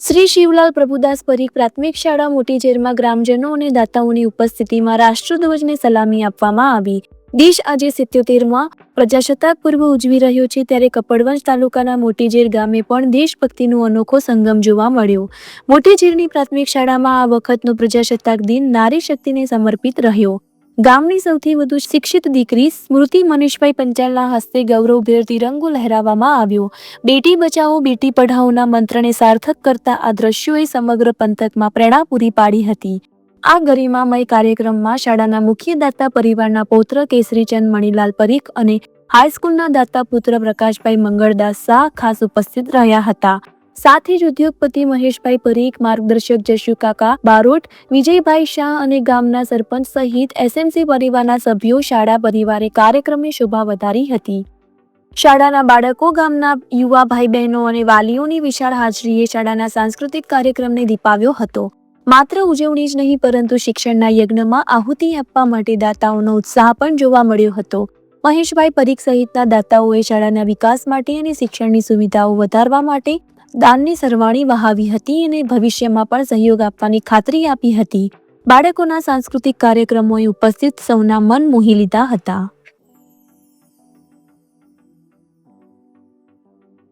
શ્રી શિવલાલ પ્રભુદાસ પરીખ પ્રાથમિક શાળા મોટી ઝેરમાં ગ્રામજનો અને દાતાઓની ઉપસ્થિતિમાં રાષ્ટ્રધ્વજને સલામી આપવામાં આવી. દેશ આજે સિત્યોતેરમાં પ્રજાસત્તાક પર્વ ઉજવી રહ્યો છે ત્યારે કપડવંજ તાલુકાના મોટીઝેર ગામે પણ દેશભક્તિનો અનોખો સંગમ જોવા મળ્યો. મોટીઝેરની પ્રાથમિક શાળામાં આ વખતનો પ્રજાસત્તાક દિન નારી શક્તિને સમર્પિત રહ્યો. ગામની સૌથી વધુ શિક્ષિત દીકરી સ્મૃતિ મનીષભાઈ પંચાલના હસ્તે ગૌરવભેર તિરંગો લહેરાવવામાં આવ્યો. બેટી બચાવો, બેટી પઢાઓના મંત્રને સાર્થક કરતા આ દ્રશ્યોએ સમગ્ર પંથકમાં પ્રેરણા પૂરી પાડી હતી. આ ગરિમામય કાર્યક્રમમાં શાળાના મુખ્ય દાતા પરિવારના પૌત્ર કેસરીચંદ મણીલાલ પરીખ અને હાઈસ્કૂલના દાતા પુત્ર પ્રકાશભાઈ મંગળદાસ શાહ ખાસ ઉપસ્થિત રહ્યા હતા. સાથે જ ઉદ્યોગપતિ મહેશભાઈ પરીખ, માર્ગદર્શક જશુ કાકા બારોટ, વિજયભાઈ શાહ અને ગામના સરપંચ સહિત એસએમસી પરિવારના સભ્યો શાળા પરિવારે કાર્યક્રમની શોભા વધારી હતી. શાળાના બાળકો, ગામના યુવા ભાઈ બહેનો અને વાલીઓની વિશાળ હાજરીએ શાળાના સાંસ્કૃતિક કાર્યક્રમને દીપાવ્યો હતો. માત્ર ઉજવણી જ નહીં, પરંતુ શિક્ષણના યજ્ઞમાં આહુતિ આપવા માટે દાતાઓનો ઉત્સાહ પણ જોવા મળ્યો હતો. મહેશભાઈ પરીખ સહિતના દાતાઓએ શાળાના વિકાસ માટે અને શિક્ષણની સુવિધાઓ વધારવા માટે દાનની સરવાણી વહાવી હતી અને ભવિષ્યમાં પણ સહયોગ આપવાની ખાતરી આપી હતી. બાળકોના સાંસ્કૃતિક કાર્યક્રમોએ ઉપસ્થિત સૌના મન મોહી લીધા હતા.